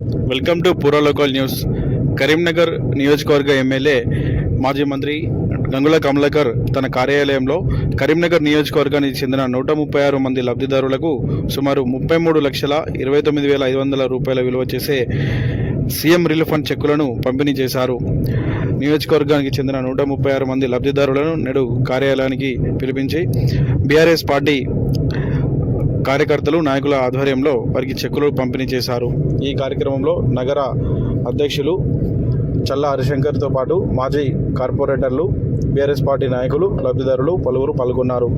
Welcome to Purva local news Karimnagar నియోజకవర్గ MLA మాజీ మంత్రి గంగుల కమలాకర్ తన కార్యాలయంలో కరీంనగర్ నియోజకవర్గానికి చెందిన నూట ముప్పై ఆరు మంది లబ్ధిదారులకు సుమారు ముప్పై మూడు లక్షల ఇరవై తొమ్మిది వేల ఐదు వందల రూపాయల విలువ చేసే సీఎం రిలీఫ్ ఫండ్ చెక్కులను పంపిణీ చేశారు. నియోజకవర్గానికి చెందిన నూట ముప్పై ఆరు మంది లబ్ధిదారులను నేడు కార్యాలయానికి పిలిపించి బీఆర్ఎస్ పార్టీ కార్యకర్తలు నాయకుల ఆధ్వర్యంలో వారికి చెక్కులు పంపిణీ చేశారు. ఈ కార్యక్రమంలో నగర అధ్యక్షులు చల్లా హరిశంకర్తో పాటు మాజీ కార్పొరేటర్లు బీఆర్ఎస్ పార్టీ నాయకులు లబ్ధిదారులు పలువురు పాల్గొన్నారు.